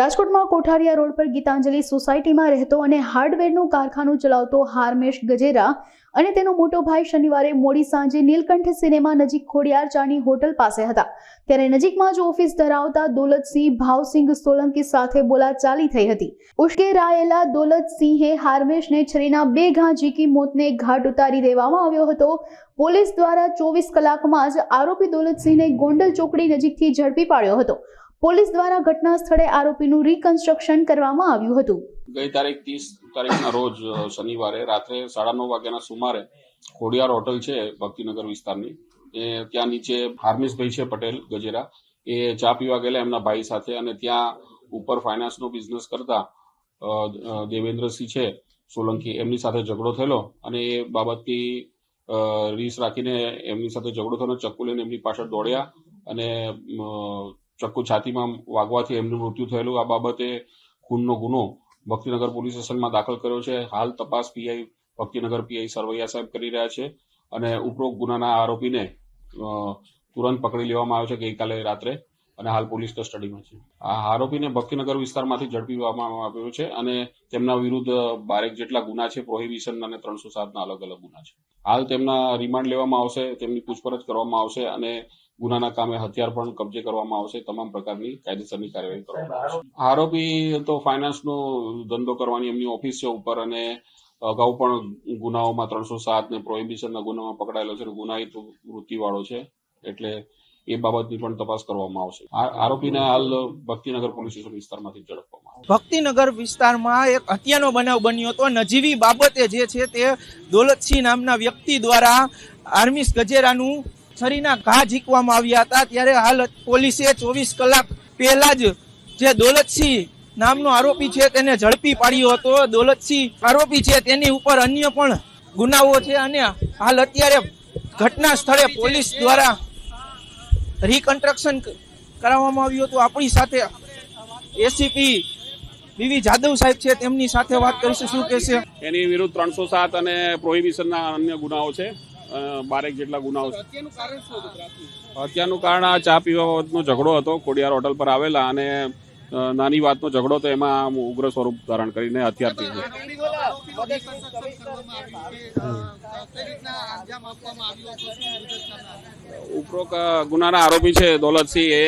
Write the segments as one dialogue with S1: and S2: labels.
S1: રાજકોટમાં કોઠારીયા રોડ પર ગીતાંજલિ સોસાયટીમાં રહેતો અને હાર્ડવેરનું કારખાનું ચલાવતો હાર્મેશ ગજેરા અને તેનો મોટો ભાઈ શનિવારે મોડી સાંજે નીલકંઠ સિનેમા નજીક ખોડિયાર ચાની હોટલ પાસે હતા. ત્યારે નજીકમાં જ ઓફિસ ધરાવતા દોલતસિંહ ભાવસિંહ સોલંકી સાથે બોલાચાલી થઈ હતી. ઉશ્કેરાયેલા દોલતસિંહે હાર્મેશને છરીના બે ઘા ઝીકી મોતને ઘાટ ઉતારી દેવામાં આવ્યો હતો. પોલીસ દ્વારા ચોવીસ કલાકમાં જ આરોપી દોલતસિંહને ગોંડલ ચોકડી નજીકથી ઝડપી પાડ્યો હતો. પોલીસ દ્વારા ઘટના સ્થળે આરોપીનું રિકન્સ્ટ્રક્શન કરવામાં આવ્યું હતું.
S2: ગઈ તારીખ ત્રીસ તારીખના રોજ શનિવારે રાત્રે સાડા નવ વાગ્યાના સુમારે ખોડિયાર હોટલ છે ભક્તિનગર વિસ્તારની. એ ત્યાં નીચે હાર્મિશભાઈ છે પટેલ ગજેરા. એ ચા પીવા ગયેલા એમના ભાઈ સાથે અને ત્યાં ઉપર ફાઇનાન્સનો બિઝનેસ કરતા દેવેન્દ્રસિંહ છે સોલંકી, એમની સાથે ઝઘડો થયેલો અને એ બાબતની રીસ રાખીને એમની સાથે ઝઘડો થયો ચક્કુ લઈને એમની પાછળ દોડ્યા અને ચક્કુ છાતીમાં વાગવાથી એમનું મૃત્યુ થયેલું. આ બાબતે ખૂનનો ગુનો ભક્તિનગર પોલીસ સ્ટેશનમાં દાખલ કર્યો છે. હાલ તપાસ પીઆઈ ભક્તિનગર પીઆઈ સરવૈયા સાહેબ કરી રહ્યા છે અને ઉપરોક્ત ગુનાના આરોપીને તુરંત પકડી લેવામાં આવ્યો છે ગઈકાલે રાત્રે અને હાલ પોલીસ કસ્ટડીમાં છે. આ આરોપીને ભક્તિનગર વિસ્તારમાંથી ઝડપી લેવામાં આવ્યો છે અને તેમના વિરુદ્ધ બારેક જેટલા ગુના છે, પ્રોહિબિશન અને ત્રણસો સાતના અલગ અલગ ગુના છે. હાલ તેમના રિમાન્ડ લેવામાં આવશે, તેમની પૂછપરછ કરવામાં આવશે અને ગુનાના કામે હથિયાર પણ કબજે કરવામાં આવશે તમામ પ્રકારની કાયદેસરની કાર્યવાહી કરવામાં આવશે. આરોપી તો ફાઇનાન્સનો ધંધો કરવાની એમની ઓફિસ છે ઉપર અને અગાઉ પણ ગુનાઓમાં ત્રણસો સાત ને પ્રોહિબિશનના ગુનામાં પકડાયેલો છે. ગુનાહિત વૃત્તિવાળો છે. એટલે એ બાબતની પણ તપાસ કરવામાં આવશે. આ- આરોપીને હાલ ભક્તિનગર પોલીસ સ્ટેશન વિસ્તારમાંથી ઝડપવામાં આવશે
S3: ભક્તિનગર વિસ્તારમાં એક હત્યાનો બનાવ બન્યો હતો. નજીવી બાબતે જે છે તે દોલતસિંહ નામના વ્યક્તિ દ્વારા આર્મીસ ગજેરાનું છરીના ઘા ઝીકવામાં આવ્યા હતા. ત્યારે હાલ પોલીસે ચોવીસ કલાક પહેલા જ જે દોલતસિંહ નામનો આરોપી છે તેને ઝડપી પાડ્યો હતો. દોલતસિંહ આરોપી છે તેની ઉપર અન્ય પણ ગુનાઓ છે અને હાલ અત્યારે ઘટના સ્થળે પોલીસ દ્વારા રિકન્સ્ટ્રક્શન કરાવવામાં આવ્યું હતું. આપણી સાથે એસીપી બીવી જાદવ સાહેબ છે. તેમની સાથે વાત કરીશું. શું કહેશે?
S2: એની વિરુદ્ધ ત્રણસો સાત અને પ્રોહિબિશનના અન્ય ગુનાઓ છે. બારેક જેટલા ગુનાઓ હત્યાનું કારણ આ ચા પીવા બાબતનો ઝઘડો હતો. ખોડિયાર હોટલ પર આવેલા અને નાની વાતનો ઝઘડો તો એમાં ઉગ્ર સ્વરૂપ ધારણ કરીને હથિયારથી ઉપરોક્ત ગુનાના આરોપી છે દોલતસિંહ. એ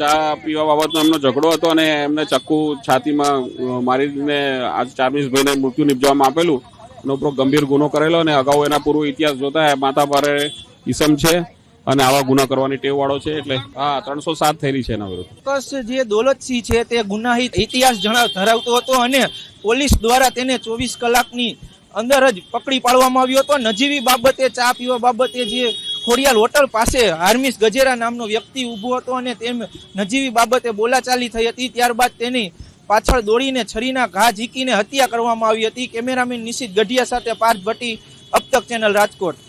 S2: ચા પીવા બાબતનો એમનો ઝઘડો હતો અને એમને ચક્કુ છાતીમાં મારીને આજ ચાર્મીસભાઈને મૃત્યુ નિપજવામાં આપેલું. ઉપરોક્ત ગંભીર ગુનો કરેલો અને અગાઉ એના પૂર્વ ઇતિહાસ જોતા માતા પારે ઈસમ છે અને આવા ગુના કરવાની ટેવ વાળો છે એટલે હા, ત્રણસો સાત થયેલી છે એના વિરુદ્ધ.
S3: ચોક્કસ જે દોલતસિંહ છે તે ગુનાહિત ઇતિહાસ જણાવ, ધરાવતો હતો અને પોલીસ દ્વારા તેને ચોવીસ કલાકની અંદર જ પકડી પાડવામાં આવ્યો હતો. નજીવી બાબતે, ચા પીવા બાબતે જે ખોડિયાલ હોટલ પાસે હાર્મિસ ગજેરા નામનો વ્યક્તિ ઊભો હતો અને તેમ નજીવી બાબતે બોલાચાલી થઈ હતી. ત્યારબાદ તેની પાછળ દોડીને છરીના ઘા ઝીકીને હત્યા કરવામાં આવી હતી. કેમેરામેન નિશિત ગઢિયા સાથે પાર્થ ભટ્ટી અબતક ચેનલ રાજકોટ.